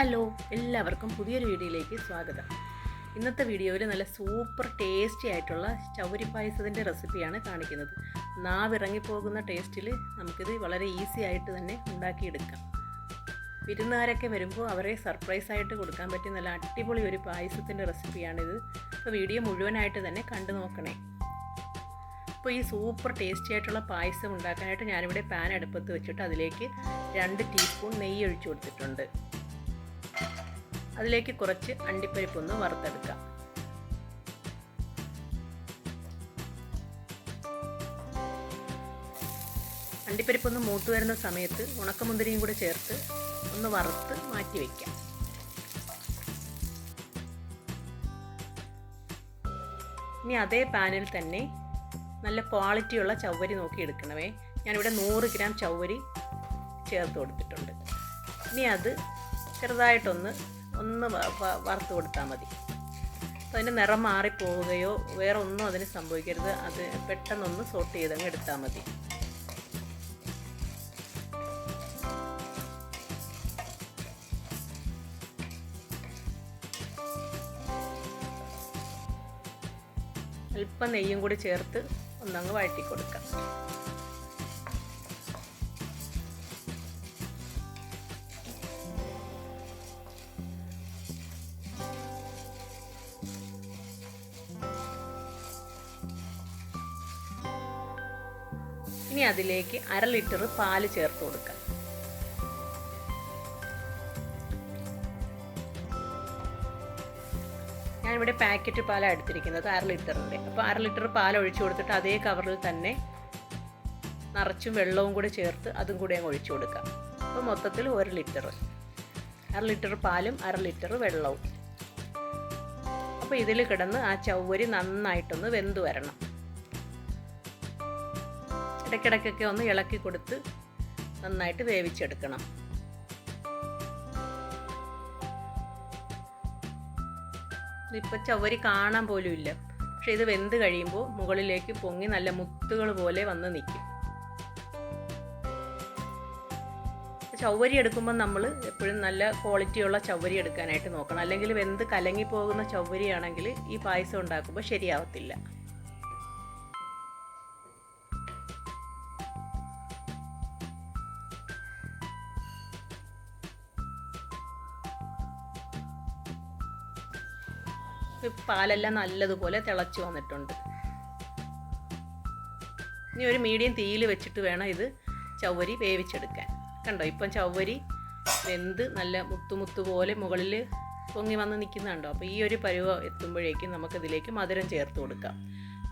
Hello എല്ലാവർക്കും പുതിയൊരു വീഡിയോയിലേക്ക് സ്വാഗതം. ഇന്നത്തെ വീഡിയോയിൽ നല്ല സൂപ്പർ ടേസ്റ്റി ആയിട്ടുള്ള ചൗരി പായസത്തിന്റെ റെസിപ്പിയാണ് കാണിക്കുന്നത്. നാവിറങ്ങിപ്പോകുന്ന ടേസ്റ്റിൽ നമുക്കിത് വളരെ ഈസി ആയിട്ട് തന്നെ ഉണ്ടാക്കിയെടുക്കാം. വിരുന്നുകാരൊക്കെ വരുമ്പോൾ അവരെ സർപ്രൈസ് ആയിട്ട് കൊടുക്കാൻ പറ്റിയ നല്ല അടിപൊളി ഒരു പായസത്തിന്റെ റെസിപ്പിയാണിത്. അപ്പോൾ വീഡിയോ മുഴുവനായിട്ട് തന്നെ കണ്ടു നോക്കണേ. അപ്പോൾ ഈ സൂപ്പർ ടേസ്റ്റി ആയിട്ടുള്ള പായസം ഉണ്ടാക്കാനായിട്ട് ഞാനിവിടെ പാൻ അടുപ്പത്ത് വെച്ചിട്ട് അതിലേക്ക് രണ്ട് ടീസ്പൂൺ നെയ്യ് ഒഴിച്ചു കൊടുത്തിട്ടുണ്ട്. അതിലേക്ക് കുറച്ച് അണ്ടിപ്പരിപ്പൊന്ന് വറുത്തെടുക്കാം. അണ്ടിപ്പരിപ്പൊന്ന് മൂത്ത് വരുന്ന സമയത്ത് ഉണക്കമുന്തിരിയും കൂടെ ചേർത്ത് ഒന്ന് വറുത്ത് മാറ്റി വയ്ക്കാം ഇനി അതേ പാനിൽ തന്നെ നല്ല ക്വാളിറ്റിയുള്ള ചവ്വരി നോക്കി എടുക്കണമേ ഞാനിവിടെ നൂറ് ഗ്രാം ചവ്വരി ചേർത്ത് കൊടുത്തിട്ടുണ്ട്. ഇനി അത് ചെറുതായിട്ടൊന്ന് ഒന്ന് വറുത്ത് കൊടുത്താൽ മതി. അതിന്റെ നിറം മാറിപ്പോവുകയോ വേറെ ഒന്നും അതിന് സംഭവിക്കരുത്. അത് പെട്ടെന്നൊന്ന് സോട്ട് ചെയ്തങ്ങ് എടുത്താൽ മതി. അല്പം നെയ്യും കൂടി ചേർത്ത് ഒന്നങ്ങ് വഴറ്റി കൊടുക്കാം. ഇനി അതിലേക്ക് അര ലിറ്റർ പാൽ ചേർത്ത് കൊടുക്കാം ഞാനിവിടെ പാക്കറ്റ് പാലാണ് എടുത്തിരിക്കുന്നത് അര ലിറ്ററിന്റെ. അപ്പോൾ അര ലിറ്റർ പാൽ ഒഴിച്ചു കൊടുത്തിട്ട് അതേ കവറിൽ തന്നെ നിറച്ചും വെള്ളവും കൂടി ചേർത്ത് അതും കൂടി അങ്ങ് ഒഴിച്ചു കൊടുക്കാം അപ്പോൾ മൊത്തത്തിൽ ഒരു ലിറ്റർ. അര ലിറ്റർ പാലും അര ലിറ്റർ വെള്ളവും. അപ്പോൾ ഇതിൽ കിടന്ന് ആ ചവ്വരി നന്നായിട്ടൊന്ന് വെന്ത് വരണം. ഇടയ്ക്കിടയ്ക്കൊക്കെ ഒന്ന് ഇളക്കി കൊടുത്ത് നന്നായിട്ട് വേവിച്ചെടുക്കണം. ഇതിപ്പോൾ ചവരി കാണാൻ പോലും ഇല്ല. പക്ഷേ ഇത് വെന്ത് കഴിയുമ്പോൾ മുകളിലേക്ക് പൊങ്ങി നല്ല മുത്തുകൾ പോലെ വന്ന് നിൽക്കും ചവ്വരി എടുക്കുമ്പോൾ നമ്മൾ എപ്പോഴും നല്ല ക്വാളിറ്റിയുള്ള ചവ്വരി എടുക്കാനായിട്ട് നോക്കണം. അല്ലെങ്കിൽ വെന്ത് കലങ്ങി പോകുന്ന ചവ്വരിയാണെങ്കിൽ ഈ പായസം ഉണ്ടാക്കുമ്പോൾ ശരിയാവത്തില്ല. പാലെല്ലാം നല്ലതുപോലെ തിളച്ച് വന്നിട്ടുണ്ട്. ഇനി ഒരു മീഡിയം തീയിൽ വെച്ചിട്ട് വേണം ഇത് ചവ്വരി വേവിച്ചെടുക്കാൻ. കണ്ടോ ഇപ്പം ചവ്വരി വെന്ത് നല്ല മുത്തുമുത്തു പോലെ മുകളിൽ പൊങ്ങി വന്ന് നിൽക്കുന്നുണ്ടോ? അപ്പോൾ ഈ ഒരു പരുവ എത്തുമ്പോഴേക്കും നമുക്കിതിലേക്ക് മധുരം ചേർത്ത് കൊടുക്കാം.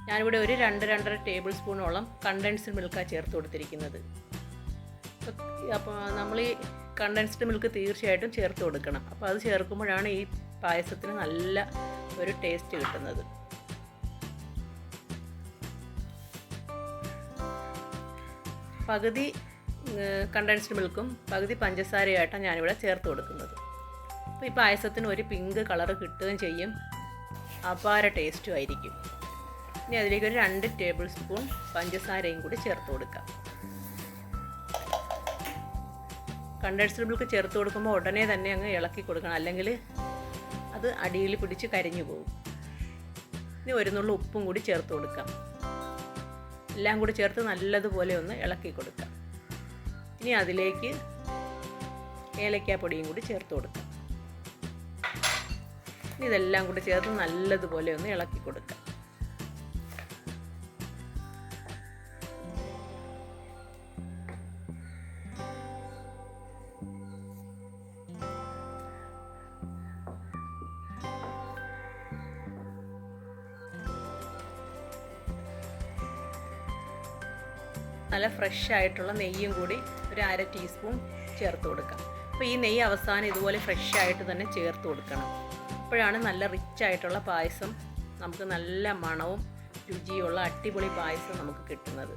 ഞാനിവിടെ ഒരു രണ്ട് രണ്ടര ടേബിൾ സ്പൂണോളം കണ്ടൻസ്ഡ് മിൽക്കാണ് ചേർത്ത് കൊടുത്തിരിക്കുന്നത്. അപ്പോൾ നമ്മൾ ഈ കണ്ടൻസ്ഡ് മിൽക്ക് തീർച്ചയായിട്ടും ചേർത്ത് കൊടുക്കണം. അപ്പോൾ അത് ചേർക്കുമ്പോഴാണ് ഈ പായസത്തിന് നല്ല ഒരു ടേസ്റ്റ് കിട്ടുന്നത്. പകുതി കണ്ടൻസ്ഡ് മിൽക്കും പകുതി പഞ്ചസാരയായിട്ടാണ് ഞാനിവിടെ ചേർത്ത് കൊടുക്കുന്നത്. അപ്പോൾ ഈ പായസത്തിന് ഒരു പിങ്ക് കളർ കിട്ടുകയും ചെയ്യും. അപാര ടേസ്റ്റും ആയിരിക്കും. ഇനി അതിലേക്ക് ഒരു രണ്ട് ടേബിൾ സ്പൂൺ പഞ്ചസാരയും കൂടി ചേർത്ത് കൊടുക്കാം. കണ്ടൻസ്ഡ് മിൽക്ക് ചേർത്ത് കൊടുക്കുമ്പോൾ ഉടനെ തന്നെ അങ്ങ് ഇളക്കി കൊടുക്കണം. അല്ലെങ്കിൽ അത് അടിയിൽ പിടിച്ച് കരിഞ്ഞു പോകും. ഇനി ഒരു നുള്ള ഉപ്പും കൂടി ചേർത്ത് കൊടുക്കാം. എല്ലാം കൂടി ചേർത്ത് നല്ലതുപോലെ ഒന്ന് ഇളക്കി കൊടുക്കാം. ഇനി അതിലേക്ക് ഏലക്കാപ്പൊടിയും കൂടി ചേർത്ത് കൊടുക്കാം. ഇതെല്ലാം കൂടി ചേർത്ത് നല്ലതുപോലെ ഒന്ന് ഇളക്കി കൊടുക്കാം. നല്ല ഫ്രഷ് ആയിട്ടുള്ള നെയ്യും കൂടി ഒരു അര ടീസ്പൂൺ ചേർത്ത് കൊടുക്കാം. അപ്പോൾ ഈ നെയ്യ് അവസാനം ഇതുപോലെ ഫ്രഷ് ആയിട്ട് തന്നെ ചേർത്ത് കൊടുക്കണം. അപ്പോഴാണ് നല്ല റിച്ച് ആയിട്ടുള്ള പായസം നമുക്ക് നല്ല മണവും രുചിയുള്ള അടിപൊളി പായസം നമുക്ക് കിട്ടുന്നത്.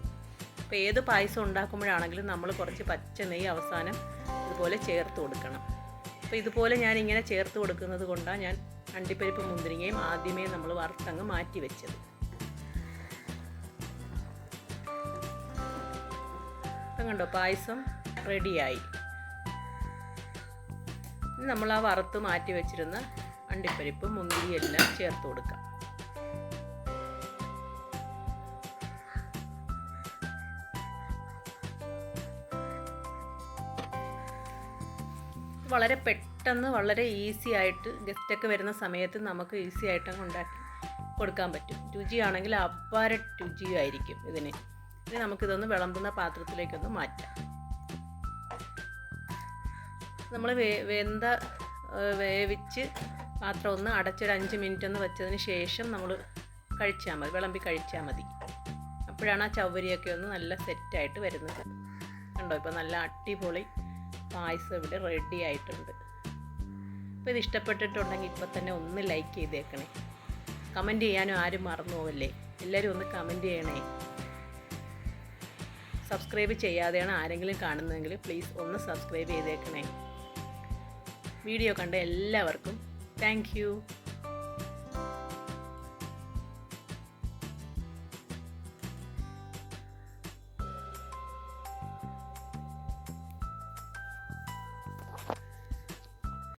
അപ്പോൾ ഏത് പായസം ഉണ്ടാക്കുമ്പോഴാണെങ്കിലും നമ്മൾ കുറച്ച് പച്ച നെയ്യ് അവസാനം ഇതുപോലെ ചേർത്ത് കൊടുക്കണം. അപ്പോൾ ഇതുപോലെ ഞാൻ ഇങ്ങനെ ചേർത്ത് കൊടുക്കുന്നത് കൊണ്ടാണ് ഞാൻ അണ്ടിപ്പരിപ്പ് മുന്തിരിങ്ങയും ആദ്യമേ നമ്മൾ വറുത്തങ്ങ് മാറ്റി വെച്ചത്. ഇപ്പം കണ്ടോ? പായസം റെഡിയായി. നമ്മൾ ആ വറുത്ത് മാറ്റി വെച്ചിരുന്ന അണ്ടിപ്പരിപ്പ് മുന്തിരി എല്ലാം ചേർത്ത് കൊടുക്കാം. വളരെ പെട്ടെന്ന് വളരെ ഈസി ആയിട്ട് ഗസ്റ്റൊക്കെ വരുന്ന സമയത്ത് നമുക്ക് ഈസി ആയിട്ട് ഉണ്ടാക്കി കൊടുക്കാൻ പറ്റും. രുചിയാണെങ്കിൽ അപ്പാര രുചിയായിരിക്കും ഇതിന്. ഇനി നമുക്കിതൊന്ന് വിളമ്പുന്ന പാത്രത്തിലേക്കൊന്ന് മാറ്റാം. നമ്മൾ വേ വെന്ത വേവിച്ച് പാത്രം ഒന്ന് അടച്ചൊരു അഞ്ച് മിനിറ്റ് ഒന്ന് വെച്ചതിന് ശേഷം നമ്മൾ കഴിച്ചാൽ മതി വിളമ്പി കഴിച്ചാൽ മതി. അപ്പോഴാണ് ആ ചവരിയൊക്കെ ഒന്ന് നല്ല സെറ്റായിട്ട് വരുന്നത്. കണ്ടോ? ഇപ്പോൾ നല്ല അടിപൊളി പായസം ഇവിടെ റെഡി ആയിട്ടുണ്ട്. അപ്പോൾ ഇത് ഇഷ്ടപ്പെട്ടിട്ടുണ്ടെങ്കിൽ ഇപ്പോൾ തന്നെ ഒന്ന് ലൈക്ക് ചെയ്തേക്കണേ. കമന്റ് ചെയ്യാനും ആരും മറന്നു പോവല്ലേ? എല്ലാവരും ഒന്ന് കമന്റ് ചെയ്യണേ. സബ്സ്ക്രൈബ് ചെയ്യാതെയാണ് ആരെങ്കിലും കാണുന്നതെങ്കിൽ പ്ലീസ് ഒന്ന് സബ്സ്ക്രൈബ് ചെയ്തേക്കണേ. വീഡിയോ കണ്ട എല്ലാവർക്കും താങ്ക്